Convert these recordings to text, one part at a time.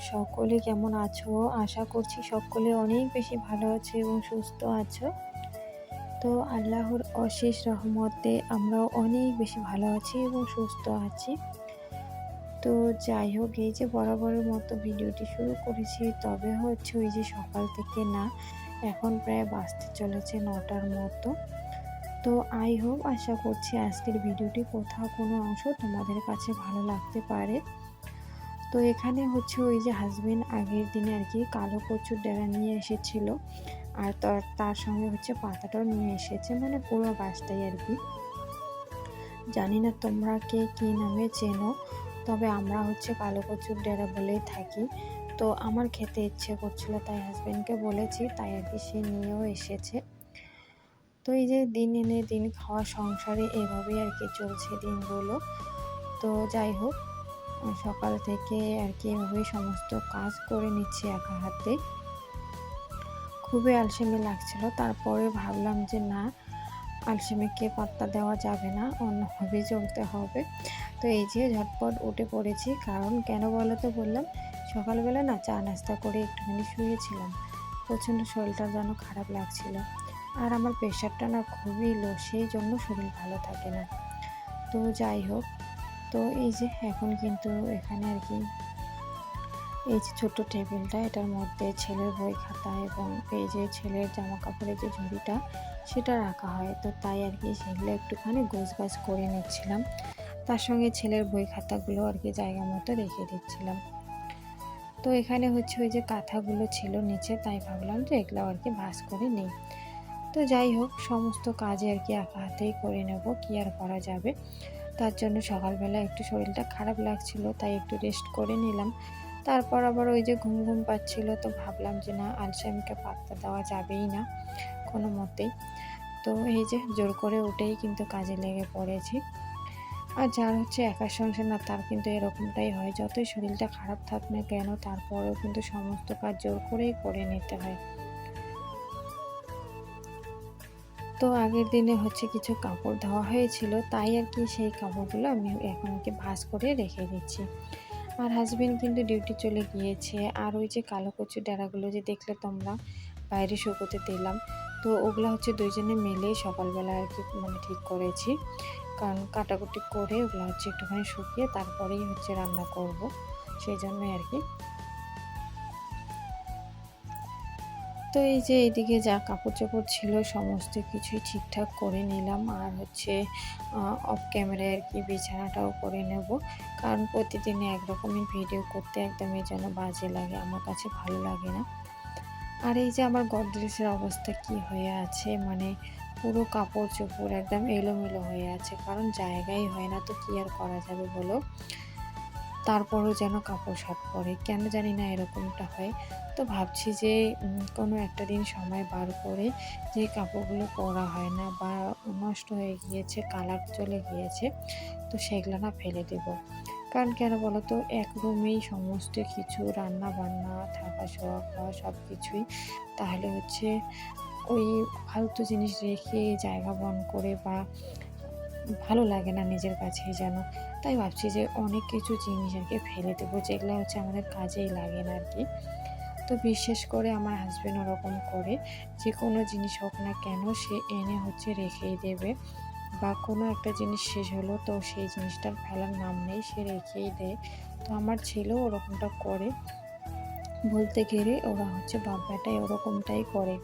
সকলে কেমন আছো? আশা করছি সকলে অনেক বেশি ভালো আছে এবং সুস্থ আছো। তো আল্লাহর অশেষ রহমতে আমরাও অনেক বেশি ভালো আছি এবং সুস্থ আছি। তো যাই হোক, এই যে বরাবরের মতো ভিডিওটি শুরু করেছি, তবে হচ্ছে ওই যে সকাল থেকে না, এখন প্রায় বাঁচতে চলেছে নটার মতো। তো আই হোপ, আশা করছি আজকের ভিডিওটি কোথাও কোনো অংশ তোমাদের কাছে ভালো লাগতে পারে। তো এখানে হচ্ছে ওই যে হাজবেন্ড আগের দিনে আর কি কালো কচুর ডেরা নিয়ে এসেছিল। আর তার তার সঙ্গে হচ্ছে পাতাটাও নিয়ে এসেছে মানে পুরো গাছটাই আর কি জানি না তোমরা কে কী নামে চেনো, তবে আমরা হচ্ছে কালো কচুর ডেরা বলেই থাকি। তো আমার খেতে ইচ্ছে করছিল, তাই হাজব্যান্ডকে বলেছি, তাই আর কি সে নিয়েও এসেছে। তো এই যে দিন এনে দিন খাওয়া সংসারে এভাবেই আর কি চলছে দিনগুলো। তো যাই হোক সকাল থেকে আর কি এভাবেই সমস্ত কাজ করে নিচ্ছি একা হাতে। খুবই আলসেমি লাগছিল। তারপরে ভাবলাম যে না, আলসেমিকে পাত্তা দেওয়া যাবে না, অন্যভাবে চলতে হবে। তো এই যে ঝটপট উঠে পড়েছি। কারণ কেন বলো তো বললাম, সকালবেলা না চা নাস্তা করে একটুখানি শুয়েছিলাম। প্রচণ্ড শরীরটা যেন খারাপ লাগছিল। আর আমার প্রেশারটা না খুবই লো সেই জন্য শরীর ভালো থাকে না। তো যাই হোক তো এই যে এখন কিন্তু এখানে আর কি এই যে ছোট্ট টেবিলটা, এটার মধ্যে ছেলের বই খাতা এবং এই যে ছেলের জামা কাপড়ের যে ঝুড়িটা, সেটা রাখা হয়। তো তাই আর কি সেগুলো একটুখানি গোছ গাছ করে নিচ্ছিলাম। তার সঙ্গে ছেলের বই খাতাগুলো আর কি জায়গা মতো রেখে দিচ্ছিলাম। তো এখানে হচ্ছে ওই যে কাঁথাগুলো ছিল নিচে, তাই ভাবলাম যে এগুলো আর কি ভাস করে নেই। তো যাই হোক, সমস্ত কাজে আর কি একা হাতেই করে নেব, কি আর করা যাবে? তার জন্য সকালবেলা একটু শরীরটা খারাপ লাগছিল, তাই একটু রেস্ট করে নিলাম। তারপর আবার ওই যে ঘুম ঘুম পাচ্ছিল, তো ভাবলাম যে না, আলসামিকে পাত্তা দেওয়া যাবেই না কোনো মতেই। তো এই যে জোর করে উঠেই কিন্তু কাজে লেগে পড়েছি। আর যার হচ্ছে একা সংসার না, তার কিন্তু এরকমটাই হয়। যতই শরীরটা খারাপ থাক না কেন, তারপরেও কিন্তু সমস্ত কাজ জোর করেই করে নিতে হয়। তো আগের দিনে হচ্ছে কিছু কাপড় ধোয়া হয়েছিল, তাই আর কি সেই কাপড়গুলো আমি এখন কি ভাস করে রেখে দিচ্ছি। আর হাজবেন্ড কিন্তু ডিউটি চলে গিয়েছে, আর ওই যে কালো কচু ডেরাগুলো যে দেখলে তোমরা, বাইরে শুকোতে দিলাম। তো ওগুলো হচ্ছে দুইজনে মিলে সকালবেলা আর কি মানে ঠিক করেছি। কারণ কাটাকুটি করে ওগুলো হচ্ছে একটুখানি শুকিয়ে তারপরেই হচ্ছে রান্না করব, সেই জন্যই আর কি। তো এই যে এদিকে যা কাপড় চোপড় ছিল, সমস্ত কিছুই ঠিকঠাক করে নিলাম। আর হচ্ছে অফ ক্যামেরায় আর কি বিছানাটাও করে নেব। কারণ প্রতিদিনে একরকমই ভিডিও করতে একদমই যেন বাজে লাগে, আমার কাছে ভালো লাগে না। আর এই যে আমার গডরেজের অবস্থা কি হয়ে আছে মানে পুরো কাপড় চোপড় একদম এলোমেলো হয়ে আছে, কারণ জায়গাই হয় না, তো কী আর করা যাবে বলো? তারপরও যেন কাপড় শর্ট পরে কেন জানি না এরকমটা হয়। তো ভাবছি যে কোনো একটা দিন সময় বার করে যে কাপড়গুলো পরা হয় না বা নষ্ট হয়ে গিয়েছে, কালার চলে গিয়েছে, তো সেগুলো না ফেলে দেব। কারণ কেন বলো তো এক রুমেই সমস্ত কিছু রান্না বান্না থাকা শোয়া, খাওয়া সব কিছুই তাহলে হচ্ছে ওই ফালতু জিনিস রেখে জায়গা বন করে বা ভালো লাগে না নিজের কাছেই যেন। তাই ভাবছি যে অনেক কিছু জিনিস আর কি ফেলে দেবো, যেগুলো হচ্ছে আমাদের কাজেই লাগে না আর কি। তো বিশেষ করে আমার হাজব্যান্ড ওরকম করে, যে কোনো জিনিস হোক না কেন সে এনে হচ্ছে রেখেই দেবে। বা কোনো একটা জিনিস শেষ হলো তো সেই জিনিসটার ফেলার নাম নেই, সে রেখেই দেয়। তো আমার ছেলেও ওরকমটা করে। বলতে গেলে ওরা হচ্ছে বাপ বেটাই ওরকমটাই করে।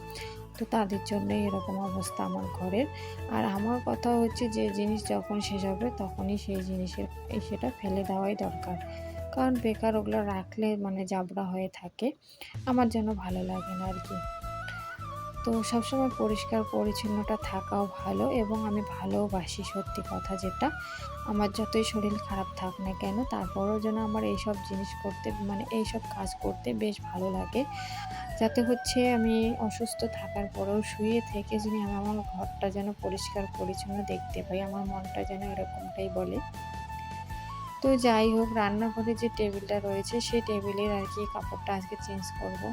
তো তাদের জন্য এরকম অবস্থা আমার ঘরের। আর আমার কথা হচ্ছে যে জিনিস যখন শেষ হবে তখনই সেই জিনিসের সেটা ফেলে দেওয়াই দরকার। কারণ বেকার ওগুলো রাখলে মানে জাবড়া হয়ে থাকে। আমার যেন ভালো লাগে না আর কি। তো সবসময় পরিষ্কার পরিচ্ছন্নটা থাকাও ভালো এবং আমি ভালোবাসি সত্যি কথা যেটা। আমার যতই শরীর খারাপ থাক না কেন, তারপরেও যেন আমার এইসব জিনিস করতে মানে এইসব কাজ করতে বেশ ভালো লাগে। যাতে হচ্ছে আমি অসুস্থ থাকার পরেও শুয়ে থেকে যদি আমি আমার ঘরটা যেন পরিষ্কার পরিচ্ছন্ন দেখতে পাই, আমার মনটা যেন এরকমটাই বলে। তো যাই হোক, রান্নাঘরে যে টেবিলটা রয়েছে, সেই টেবিলের আর কি কাপড়টা আজকে চেঞ্জ করব।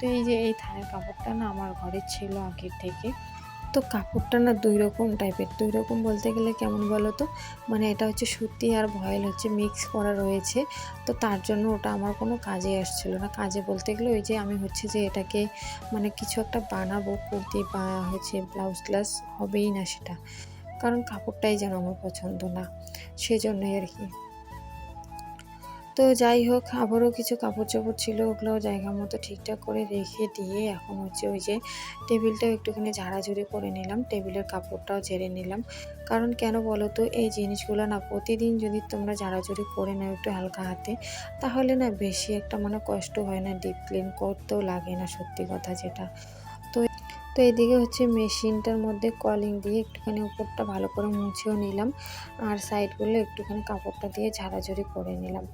তো এই যে এই থানের কাপড়টা না আমার ঘরে ছিল আগের থেকে। তো কাপড়টা না দুই রকম টাইপের দুই রকম বলতে গেলে কেমন বলো তো মানে এটা হচ্ছে সুতি আর ভয়েল হচ্ছে মিক্স করা রয়েছে। তো তার জন্য ওটা আমার কোনো কাজে আসছিল না। কাজে বলতে গেলে ওই যে আমি হচ্ছে যে এটাকে মানে কিছু একটা বানাবো, কুর্তি বা হচ্ছে ব্লাউজ ক্লাস হবেই না সেটা। কারণ কাপড়টাই যেন আমার পছন্দ না। সেজন্যই আর কি। তো যাই হোক, আবারও কিছু কাপড় চোপড় ছিল ওগুলো জায়গা মতো ঠিকঠাক করে রেখে দিয়ে এখন হচ্ছে ওই যে টেবিলটাও একটুখানি ঝাড়াঝুড়ি করে নিলাম, টেবিলের কাপড়টাও ঝেড়ে নিলাম। কারণ কেন বলো তো, এই জিনিসগুলো না প্রতিদিন যদি তোমরা ঝাড়াঝুড়ি করে নাও একটু হালকা হাতে, তাহলে না বেশি একটা মানে কষ্ট হয় না ডিপ ক্লিন করতেও লাগে না সত্যি কথা যেটা। তো তো এদিকে হচ্ছে মেশিনটার মধ্যে কলিং দিয়ে একটুখানি উপরটা ভালো করে মুছেও নিলাম, আর সাইডগুলো একটুখানি কাপড়টা দিয়ে ঝাড়াঝুড়ি করে নিলাম।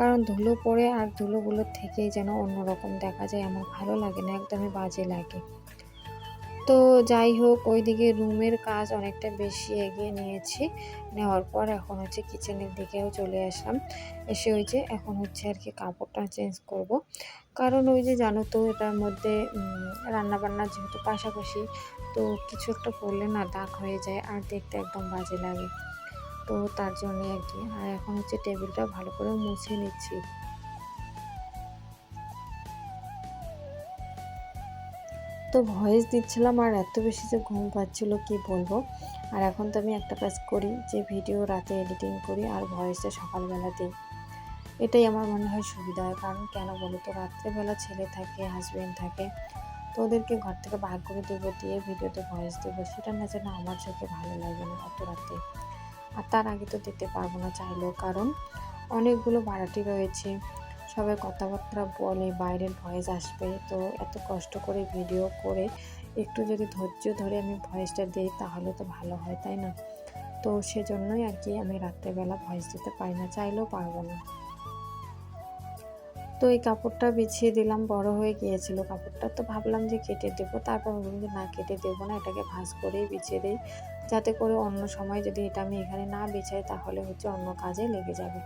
কারণ ধুলো পড়ে আর ধুলোগুলোর থেকেই যেন অন্যরকম দেখা যায়। আমার ভালো লাগে না, একদমই বাজে লাগে। তো যাই হোক, ওইদিকে রুমের কাজ অনেকটা বেশি এগিয়ে নিয়েছি। নেওয়ার পর এখন হচ্ছে কিচেনের দিকেও চলে আসলাম। এসে ওই যে এখন হচ্ছে আর কি কাপড়টা চেঞ্জ করব। কারণ ওই যে জানো তো, এটার মধ্যে রান্নাবান্না যেহেতু পাশাপাশি, তো কিছু একটা পড়লে না দাগ হয়ে যায় আর দেখতে একদম বাজে লাগে। তো তার জন্যে আর কি। আর এখন হচ্ছে টেবিলটা ভালো করে মুছে নিচ্ছি। তো ভয়েস দিচ্ছিলাম আর এত বেশি যে ঘুম পাচ্ছিলো, কি বলব? আর এখন তো আমি একটা কাজ করি, যে ভিডিও রাতে এডিটিং করি আর ভয়েসটা সকালবেলা দিই। এটাই আমার মনে হয় সুবিধা হয়, কারণ কেন বলো তো, রাত্রেবেলা ছেলে থাকে হাজব্যান্ড থাকে, তো ওদেরকে ঘর থেকে বার করে দেবো, দিয়ে ভিডিওতে ভয়েস দেবো, সেটা না যেন আমার চোখে ভালো লাগে না অত রাতে। আর তার আগে তো দিতে পারব না চাইলেও, কারণ অনেকগুলো ভাড়াটি রয়েছে। সবাই কথাবার্তা বলে, বাইরের ভয়েস আসবে। তো এত কষ্ট করে ভিডিও করে একটু যদি ধৈর্য ধরে আমি ভয়েসটা দিই, তাহলে তো ভালো হয়, তাই না? তো সেজন্যই আর কি আমি রাত্রেবেলা ভয়েস দিতে পারি না, চাইলেও পারব না। তো এই কাপড়টা বিছিয়ে দিলাম, বড় হয়ে গিয়েছিল। কাপড়টা তো ভাবলাম যে কেটে দেবো, তারপর ভাবলাম যে না, কেটে দেবো না, এটাকে ভাঁজ করেই বিছিয়ে দিই। যাতে করে অন্য সময় যদি এটা আমি এখানে না বিছাই তাহলে হচ্ছে অন্য কাজে লেগে যাবে।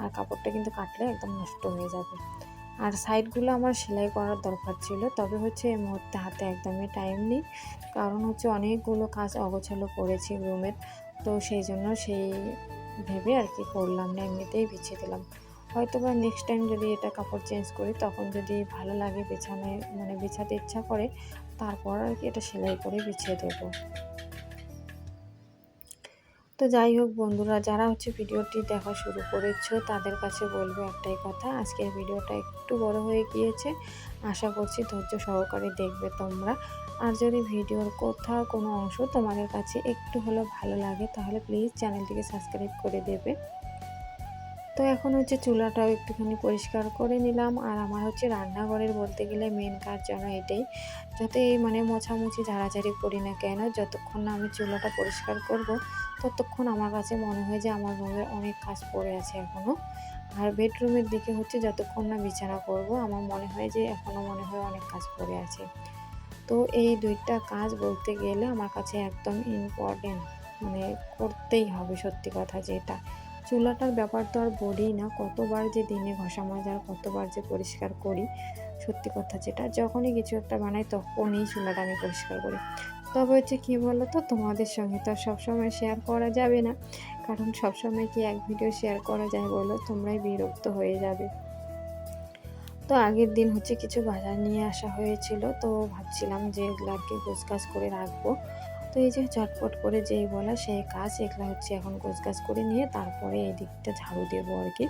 আর কাপড়টা কিন্তু কাটলে একদম নষ্ট হয়ে যাবে। আর সাইডগুলো আমার সেলাই করার দরকার ছিল, তবে হচ্ছে এই মুহূর্তে হাতে একদমই টাইম নেই। কারণ হচ্ছে অনেকগুলো কাজ অগোছালো করেছি রুমের তো সেই জন্য সেই ভেবে আর কি করলাম না, এমনিতেই বিছিয়ে দিলাম। হয়তো বা নেক্সট টাইম যদি এটা কাপড় চেঞ্জ করি, তখন যদি ভালো লাগে বিছানায় মানে বিছাতে ইচ্ছা করে, তারপর আর কি এটা সেলাই করে বিছিয়ে দেবো। তো যাই হোক বন্ধুরা, যারা হচ্ছে ভিডিওটি দেখা শুরু করেছ, তাদের কাছে বলব একটাই কথা, আজকের ভিডিওটা একটু বড় হয়ে গিয়েছে। আশা করছি ধৈর্য সহকারে দেখবে তোমরা। আর যদি ভিডিওর কোথাও কোনো অংশ তোমাদের কাছে একটু হলেও ভালো লাগে, তাহলে প্লিজ চ্যানেলটিকে সাবস্ক্রাইব করে দেবে। তো এখন হচ্ছে চুলাটাও একটুখানি পরিষ্কার করে নিলাম। আর আমার হচ্ছে রান্নাঘরের বলতে গেলে মেন কাজ যেন এটাই। যাতে মানে মোছামুছি ঝাড়াঝাড়ি করি না কেন, যতক্ষণ না আমি চুলাটা পরিষ্কার করব, ততক্ষণ আমার কাছে মনে হয় যে আমার রুমের অনেক কাজ পড়ে আছে এখনও আর বেডরুমের দিকে হচ্ছে যতক্ষণ না বিছানা করব, আমার মনে হয় যে এখনও মনে হয় অনেক কাজ পড়ে আছে। তো এই দুইটা কাজ বলতে গেলে আমার কাছে একদম ইম্পর্টেন্ট মানে করতেই হবে সত্যি কথা যেটা। চুলাটার ব্যাপার তো আর বলি না, কতবার যে দিনে ঘষা মাজার কতবার যে পরিষ্কার করি, সত্যি কথা যেটা, যখনই কিছু একটা বানাই তখনই চুলাটা আমি পরিষ্কার করি। তবে হচ্ছে কী বলো তো তোমাদের সঙ্গে তো আর সবসময় শেয়ার করা যাবে না, কারণ সবসময় কি এক ভিডিও শেয়ার করা যায় বলো, তোমরাই বিরক্ত হয়ে যাবে। তো আগের দিন হচ্ছে কিছু বাজার নিয়ে আসা হয়েছিল, তো ভাবছিলাম যে এগুলো আর কি গোছগাছ করে রাখব। তো এই যে ঝটপট করে যেই বলা সেই কাজ, এগুলো হচ্ছে এখন গোছগাছ করে নিয়ে তারপরে এই দিকটা ঝাড়ু দেবো আর কি।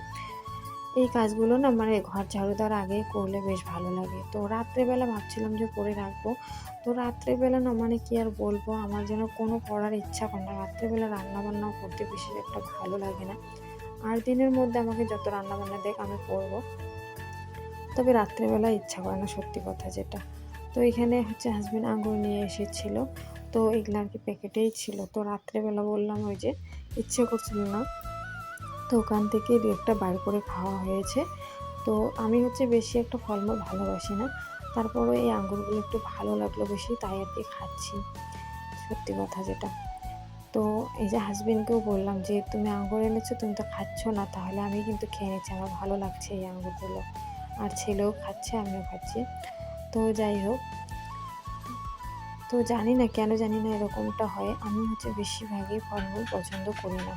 এই কাজগুলো না মানে ঘর ঝাড়ু দেওয়ার আগে করলে বেশ ভালো লাগে। তো রাত্রেবেলা ভাবছিলাম যে করে রাখব। তো রাত্রেবেলা না মানে কি আর বলব, আমার যেন কোনো করার ইচ্ছা করে না। রাত্রেবেলা রান্নাবান্নাও করতে বেশি একটা ভালো লাগে না। আর দিনের মধ্যে আমাকে যত রান্নাবান্না দেখ আমি করব। তবে রাত্রেবেলা ইচ্ছা করে না, সত্যি কথা যেটা। তো এখানে হচ্ছে হাজব্যান্ড আঙুর নিয়ে এসেছিল। তো এগুলো আর কি প্যাকেটেই ছিল। তো রাত্রেবেলা বললাম ওই যে ইচ্ছে করছিল না। তো ওখান থেকে দু একটা বার করে খাওয়া হয়েছে। তো আমি হচ্ছে বেশি একটা ফলমূল ভালোবাসি না। তারপরে এই আঙ্গুরগুলো একটু ভালো লাগল বেশি, তাই আর কি খাচ্ছি। সত্যি কথা যেটা। তো এই যে হাজবেন্ডকেও বললাম যে, তুমি আঙ্গুর এনেছো, তুমি তো খাচ্ছ না, তাহলে আমি কিন্তু খেয়ে নিচ্ছি, আমার ভালো লাগছে এই আঙ্গুরগুলো। আর ছেলেও খাচ্ছে, আমিও খাচ্ছি। তো যাই হোক তো জানি না কেন জানি না এরকমটা হয়। আমি হচ্ছে বেশিরভাগই ফলমূল পছন্দ করি না।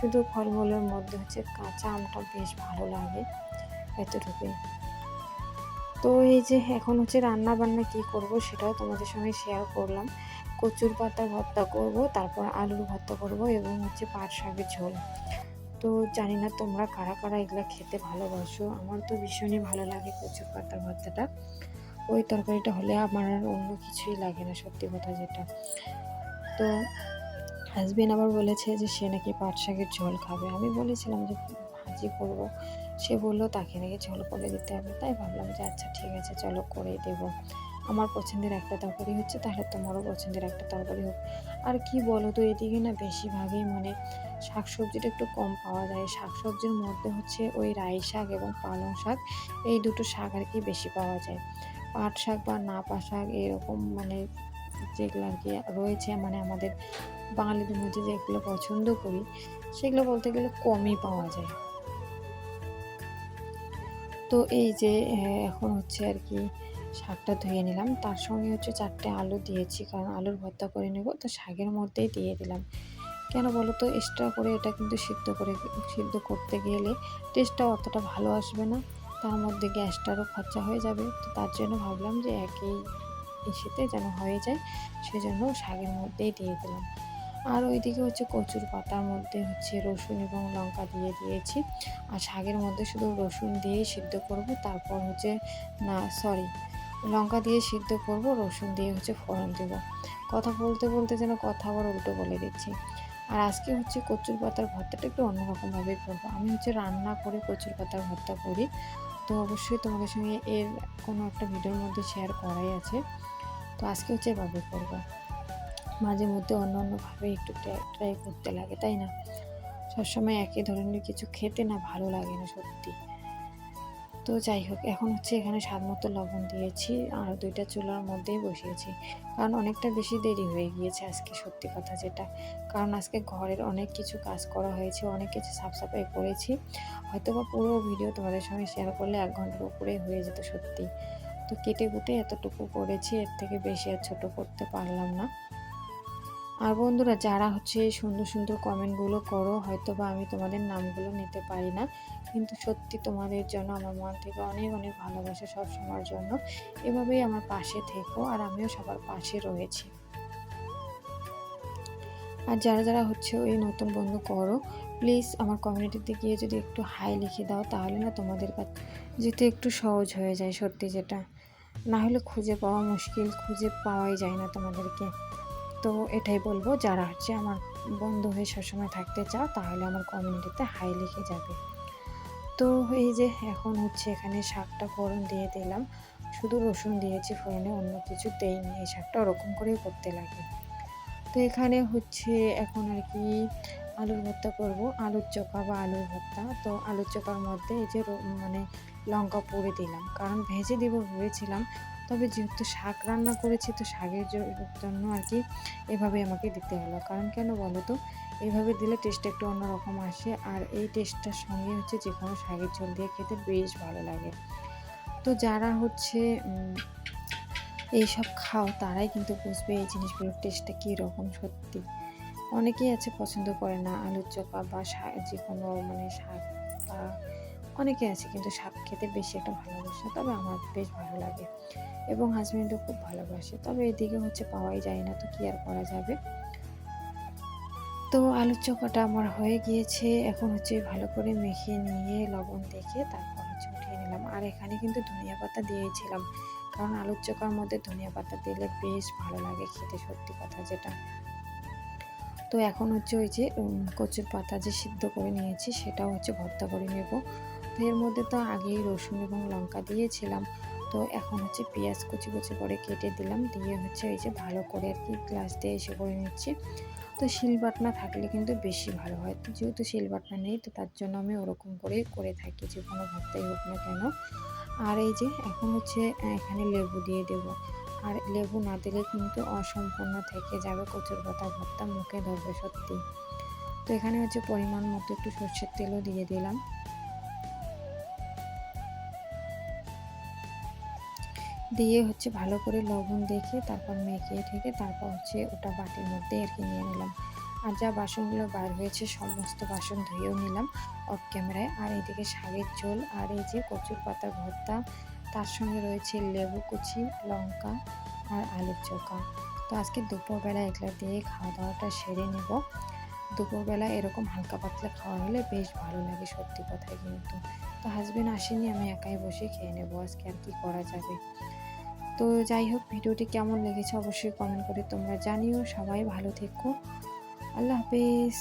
শুধু ফলমূলের মধ্যে হচ্ছে কাঁচা আমটা বেশ ভালো লাগে এতটুকুই। তো এই যে এখন হচ্ছে রান্না বান্না কি করব সেটাও তোমাদের সঙ্গে শেয়ার করলাম। কচুর পাতা ভর্তা করব, তারপর আলুর ভর্তা করব এবং হচ্ছে পাট শাকের ঝোল। তো জানি না তোমরা কারা কারা এগুলো খেতে ভালোবাসো। আমার তো ভীষণই ভালো লাগে কচুর পাতার ভর্তাটা। ওই তরকারিটা হলে আমার আর অন্য কিছুই লাগে না, সত্যি কথা যেটা। তো হাজবেন্ড আবার বলেছে যে, সে নাকি পাট শাকের ঝোল খাবে। আমি বলেছিলাম যে, ভাজি করব। সে বলল, তাকে নাকি ঝোল করে দিতে হবে। তাই ভাবলাম যে আচ্ছা ঠিক আছে, চলো করেই দেবো। আমার পছন্দের একটা তরকারি হচ্ছে, তাহলে তোমারও পছন্দের একটা তরকারি হোক। আর কি বলো তো, এদিকে না বেশিরভাগই মানে শাকসবজিটা একটু কম পাওয়া যায়। শাকসবজির মধ্যে হচ্ছে ওই রাই শাক এবং পালং শাক, এই দুটো শাক আর কি বেশি পাওয়া যায়। পাট শাক বা নাপা শাক এরকম মানে যেগুলো আর কি রয়েছে মানে আমাদের বাঙালিদের মধ্যে যেগুলো পছন্দ করি, সেগুলো বলতে গেলে কমই পাওয়া যায়। তো এই যে এখন হচ্ছে আর কি শাকটা ধুয়ে নিলাম। তার সঙ্গে হচ্ছে চারটে আলু দিয়েছি, কারণ আলুর ভর্তা করে নেব। তো শাকের মধ্যেই দিয়ে দিলাম। কেন বলো তো এক্সট্রা করে এটা কিন্তু সিদ্ধ করে, সিদ্ধ করতে গেলে টেস্টটা অতটা ভালো আসবে না। তার মধ্যে গ্যাসটারও খরচা হয়ে যাবে। তো তার জন্য ভাবলাম যে একই ইসেতে যেন হয়ে যায়, সেজন্য শাকের মধ্যেই দিয়ে দিলাম। আর ওইদিকে হচ্ছে কচুর পাতার মধ্যে হচ্ছে রসুন এবং লঙ্কা দিয়ে দিয়েছি। আর শাকের মধ্যে শুধু রসুন দিয়েই সিদ্ধ করব, তারপর হচ্ছে না সরি লঙ্কা দিয়ে সিদ্ধ করব, রসুন দিয়ে হচ্ছে ফোড়ন দেব। কথা বলতে বলতে যেন কথা আবার উল্টো বলে দিচ্ছি। আর আজকে হচ্ছে কচুর পাতার ভর্তাটা একটু অন্যরকমভাবে করব। আমি হচ্ছে রান্না করে কচুর পাতার ভর্তা করি। তো অবশ্যই তোমাদের সঙ্গে এর কোনো একটা ভিডিওর মধ্যে শেয়ার করাই আছে। তো আজকে হচ্ছে এভাবে করব। মাঝে মধ্যে অন্য অন্যভাবে একটু ট্রাই করতে লাগে, তাই না? সবসময় একই ধরনের কিছু খেতে না ভালো লাগে না সত্যি। তো যাই হোক, এখন হচ্ছে এখানে স্বাদ মতো লবণ দিয়েছি আর দুইটা চুলার মধ্যেই বসিয়েছি। কারণ অনেকটা বেশি দেরি হয়ে গিয়েছে আজকে, সত্যি কথা যেটা। কারণ আজকে ঘরের অনেক কিছু কাজ করা হয়েছে, অনেক কিছু সাফ সাফাই করেছি। হয়তো বা পুরো ভিডিও তোমাদের সঙ্গে শেয়ার করলে এক ঘণ্টার উপরে হয়ে যেত সত্যি। তো কেটে কুটে এতটুকু করেছি, এর থেকে বেশি আর ছোটো করতে পারলাম না। আর বন্ধুরা, যারা হচ্ছে সুন্দর সুন্দর কমেন্টগুলো করো হয়তো বা আমি তোমাদের নামগুলো নিতে পারি না, কিন্তু সত্যি তোমাদের জন্য, আমার মন থেকে অনেক অনেক ভালোবাসা সব সময়ের জন্য। এভাবেই আমার পাশে থেকো আর আমিও সবার পাশে রয়েছি। আর যারা যারা হচ্ছে ওই নতুন বন্ধু করো প্লিজ আমার কমিউনিটিতে গিয়ে যদি একটু হাই লিখে দাও, তাহলে না তোমাদের কাছে যেতে একটু সহজ হয়ে যায় সত্যি যেটা। না হলে খুঁজে পাওয়া মুশকিল, খুঁজে পাওয়াই যায় না তোমাদেরকে। তো এটাই বলব, যারা হচ্ছে আমার বন্ধু হয়ে সবসময় থাকতে চাও, তাহলে আমার কমিউনিটিতে হাই লিখে যাবে। তো এই যে এখন হচ্ছে এখানে শাকটা ফোড়ন দিয়ে দিলাম। শুধু রসুন দিয়েছি ফোড়নে, অন্য কিছু দেইনি, এই শাকটা ওরকম করেই করতে লাগে। তো এখানে হচ্ছে এখন আর কি আলুর ভর্তা করব, আলুর চোখা বা আলুর ভর্তা। তো আলুর চোখার মধ্যে এই যে মানে লঙ্কা পুড়ে দিলাম, কারণ ভেজে দিব ভেবেছিলাম তবে যেহেতু শাক রান্না করেছি, তো শাকের জন্য আর কি এভাবে আমাকে দিতে হলো। কারণ কেন বলো তো? এভাবে দিলে টেস্টটা একটু অন্যরকম আসে আর এই টেস্টটার সঙ্গে হচ্ছে যে কোনো শাকের ঝোল দিয়ে খেতে বেশ ভালো লাগে। তো যারা হচ্ছে এইসব খাও, তারাই কিন্তু বুঝবে এই জিনিসগুলোর টেস্টটা কীরকম সত্যি। অনেকেই আছে পছন্দ করে না আলুর চোখা বা শাক যে কোনো মানে শাক বা অনেকে আছে কিন্তু শাক খেতে বেশি একটা ভালোবাসে তবে আমার বেশ ভালো লাগে। এবং হাজব্যান্ডও খুব ভালোবাসে, তবে এদিকে হচ্ছে পাওয়াই যায় না, তো কি আর করা যাবে? তো আলুর চোখাটা আমার হয়ে গিয়েছে, এখন হচ্ছে ভালো করে মেখে নিয়ে লবণ দেখে তারপর হচ্ছে উঠিয়ে নিলাম। আর এখানে কিন্তু ধনিয়া পাতা দিয়েছিলাম, কারণ আলুর চোখার মধ্যে ধনিয়া পাতা দিলে বেশ ভালো লাগে খেতে, সত্যি কথা যেটা। তো এখন হচ্ছে ওই যে কচুর পাতা যে সিদ্ধ করে নিয়েছি, সেটাও হচ্ছে ভর্তা করে নেব। এর মধ্যে তো আগেই রসুন এবং লঙ্কা দিয়েছিলাম। তো এখন হচ্ছে পেঁয়াজ কুচি কুচি করে কেটে দিলাম। দিয়ে হচ্ছে এই যে ভালো করে আর কি গ্লাস দিয়ে এসে করে নিচ্ছি। তো শিল শিলবাটনা থাকলে কিন্তু বেশি ভালো হয়। তো যেহেতু শিলবাটনা নেই, তো তার জন্য আমি ওরকম করেই করে থাকি, যে কোনো ভর্তাই হোক না কেন। আর এই যে এখন হচ্ছে এখানে লেবু দিয়ে দেব। আর লেবু না দিলে কিন্তু অসম্পূর্ণ থেকে যাবে। কচুর পাতা, ভর্তা, মুখে ধরবে সত্যি। তো এখানে হচ্ছে পরিমাণ মতো একটু সর্ষের তেলও দিয়ে দিলাম। দিয়ে হচ্ছে ভালো করে লবণ দেখে তারপর মেখে ঠেকে তারপর হচ্ছে ওটা বাটির মধ্যে আর কি নিয়ে নিলাম। আর যা বাসনগুলো বার হয়েছে সমস্ত বাসন ধুয়েও নিলাম অফ ক্যামেরায় আর এদিকে শাকের ঝোল আর এই যে কচুর পাতার ভর্তা, তার সঙ্গে রয়েছে লেবু কুচি, লঙ্কা আর আলুর চোখা। তো আজকে দুপুরবেলা এগুলো দিয়ে খাওয়া দাওয়াটা সেরে নেব। দুপুরবেলা এরকম হালকা পাতলা খাওয়া হলে বেশ ভালো লাগে সত্যি কথায় কিন্তু। তো হাজবেন্ড আসেনি, আমি একাই বসে খেয়ে নেব। আজকে আর কি করা যাবে? তো যাই হোক, ভিডিওটি কেমন লেগেছে অবশ্যই কমেন্ট করে তোমরা জানিও। সবাই ভালো থেকো। আল্লাহ হাফেজ।